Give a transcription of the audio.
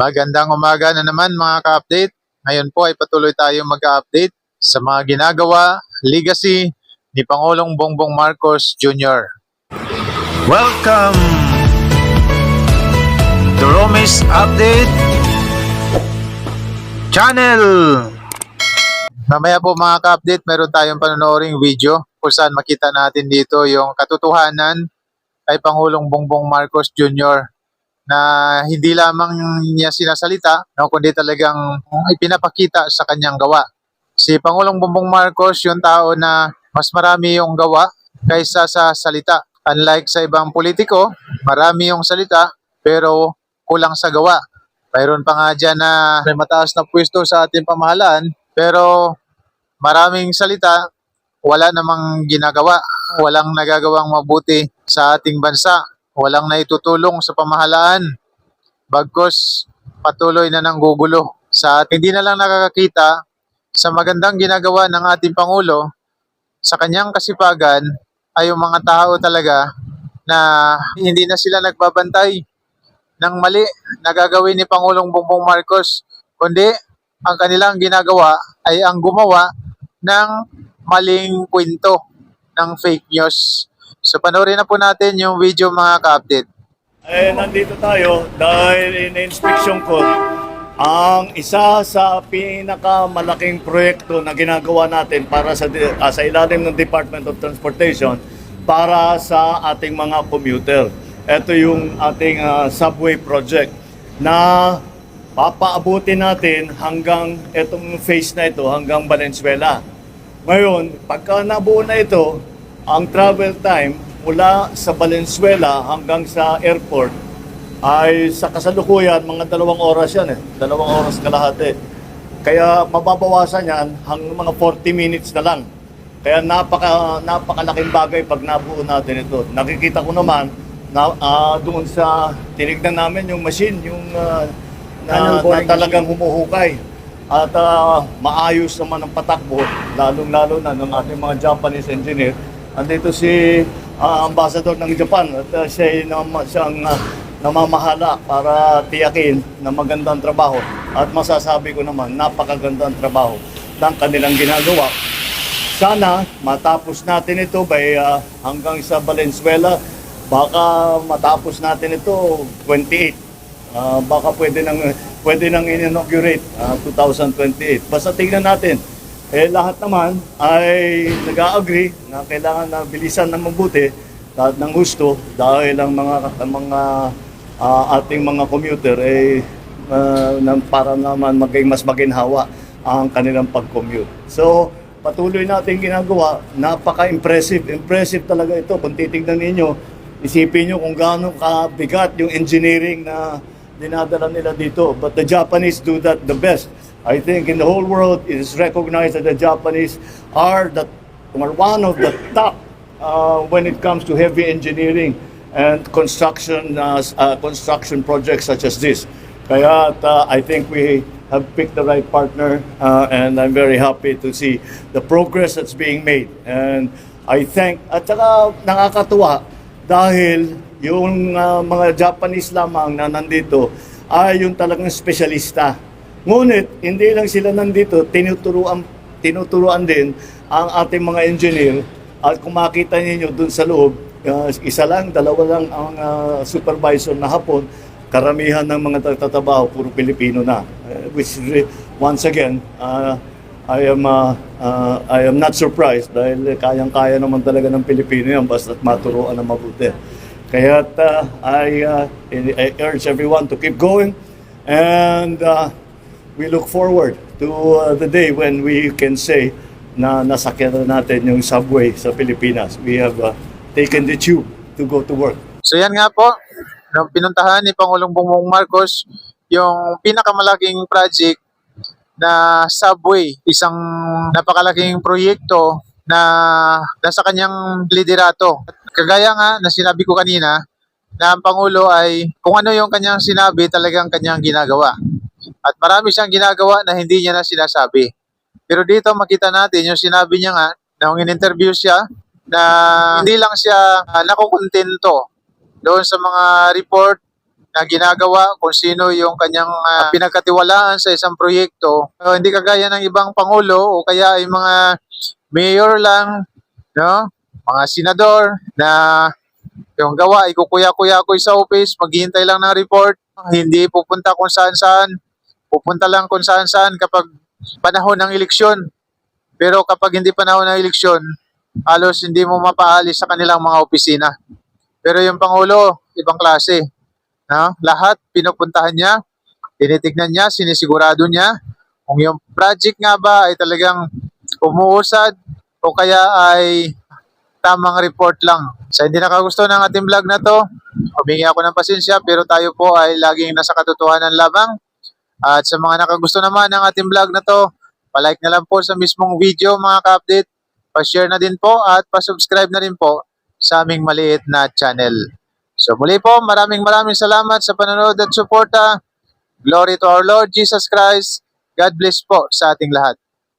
Magandang umaga na naman mga ka-update. Ngayon po ay patuloy tayo mag-update sa mga ginagawa, legacy ni Pangulong Bongbong Marcos Jr. Welcome to Romis Update Channel! Mamaya po mga ka-update, meron tayong panonooring video kung saan makita natin dito yung katotohanan kay Pangulong Bongbong Marcos Jr. na hindi lamang niya sinasalita, no, kundi talagang ipinapakita sa kanyang gawa. Si Pangulong Bongbong Marcos, yung tao na mas marami yung gawa kaysa sa salita. Unlike sa ibang politiko, marami yung salita pero kulang sa gawa. Mayroon pa nga dyan na may mataas na pwesto sa ating pamahalaan pero maraming salita, wala namang ginagawa, walang nagagawang mabuti sa ating bansa, walang naitutulong sa pamahalaan. Bagkos patuloy na nang gugulo sa at hindi na lang nakakakita sa magandang ginagawa ng ating Pangulo sa kanyang kasipagan ay yung mga tao talaga na hindi na sila nagbabantay ng mali na gagawin ni Pangulong Bongbong Marcos, kundi ang kanilang ginagawa ay ang gumawa ng maling kwento ng fake news. So panoorin na po natin yung video mga ka-update. Eh, nandito tayo dahil in-inspection ko ang isa sa pinakamalaking proyekto na ginagawa natin para sa, ah, sa ilalim ng Department of Transportation para sa ating mga commuter. Ito yung ating ah, subway project na papaabutin natin hanggang itong phase na ito, hanggang Valenzuela. Ngayon, pagka nabuo na ito, ang travel time mula sa Valenzuela hanggang sa airport ay sa kasalukuyan mga dalawang oras yan eh. Dalawang oras kalahati. Kaya mababawasan yan hanggang mga 40 minutes na lang. Kaya napaka napakalaking bagay pag nabuo natin ito. Nakikita ko naman na ah, doon sa tinignan namin yung machine, yung ah, na, na talagang humuhukay. At ah, maayos naman ang patakbo, lalong-lalo na ng ating mga Japanese engineer. Andito si ah, ambassador ng Japan at ah, siya ay nam- siyang ah, namamahala para tiyakin na magandang trabaho. At masasabi ko naman, napakagandang trabaho ng kanilang ginagawa. Sana matapos natin ito by ah, hanggang sa Valenzuela. Baka matapos natin ito 28. Ah, baka pwede nang pwede nang inaugurate 2028. Basta tingnan natin. Eh lahat naman ay nag-agree na kailangan na bilisan ng mabuti at ng gusto dahil ang mga ang mga ah, ating mga commuter ay ah, na- para naman maging mas maginhawa ang kanilang pag-commute. So, patuloy natin ginagawa. Napaka-impressive. Impressive talaga ito. Kung titignan ninyo, isipin nyo kung gaano kabigat yung engineering na dinadala nila dito. But the Japanese do that the best. I think in the whole world, it is recognized that the Japanese are, the, are one of the top uh, when it comes to heavy engineering and construction uh, uh, construction projects such as this. Kaya uh, I think we have picked the right partner uh, and I'm very happy to see the progress that's being made. And I thank, at saka nakakatuwa dahil yung uh, mga Japanese lamang na nandito ay yung talagang espesyalista. Ngunit hindi lang sila nandito, tinuturuan, tinuturuan din ang ating mga engineer at kung makita niyo dun sa loob, uh, isa lang, dalawa lang ang uh, supervisor na hapon, karamihan ng mga nagtatrabaho puro Pilipino na. Uh, which once again, uh, I am uh, uh, I am not surprised dahil kayang-kaya naman talaga ng Pilipino yan basta maturuan ng mabuti. Kaya uh, I, uh, I urge everyone to keep going and uh, we look forward to uh, the day when we can say na nasakyan na natin yung subway sa Pilipinas. We have uh, taken the tube to go to work. So yan nga po, nung pinuntahan ni Pangulong Bongbong Marcos yung pinakamalaking project na subway, isang napakalaking proyekto na nasa kanyang liderato. Kagaya nga na sinabi ko kanina, na ang Pangulo ay kung ano yung kanyang sinabi talagang kanyang ginagawa. At marami siyang ginagawa na hindi niya na sinasabi. Pero dito makita natin yung sinabi niya nga, na nung in-interview siya, na hindi lang siya uh, nakukontento doon sa mga report na ginagawa, kung sino yung kanyang ah, pinagkatiwalaan sa isang proyekto. So, hindi kagaya ng ibang pangulo o kaya ay mga mayor lang, no? mga senador na yung gawa, ikukuya-kuya-kuy sa office, maghihintay lang ng report, hindi pupunta kung saan-saan, pupunta lang kung saan-saan kapag panahon ng eleksyon. Pero kapag hindi panahon ng eleksyon, halos hindi mo mapaalis sa kanilang mga opisina. Pero yung Pangulo, ibang klase. No? Lahat pinupuntahan niya, tinitignan niya, sinisigurado niya kung yung project nga ba ay talagang umuusad o kaya ay tamang report lang. Sa hindi nakagusto ng ating vlog na to, humingi ako ng pasensya pero tayo po ay laging nasa katotohanan lamang. At sa mga nakagusto naman ng ating vlog na to, palike na lang po sa mismong video mga ka-update, pa-share na din po at pa-subscribe na rin po sa aming maliit na channel. So muli po, maraming maraming salamat sa panonood at suporta. Glory to our Lord Jesus Christ. God bless po sa ating lahat.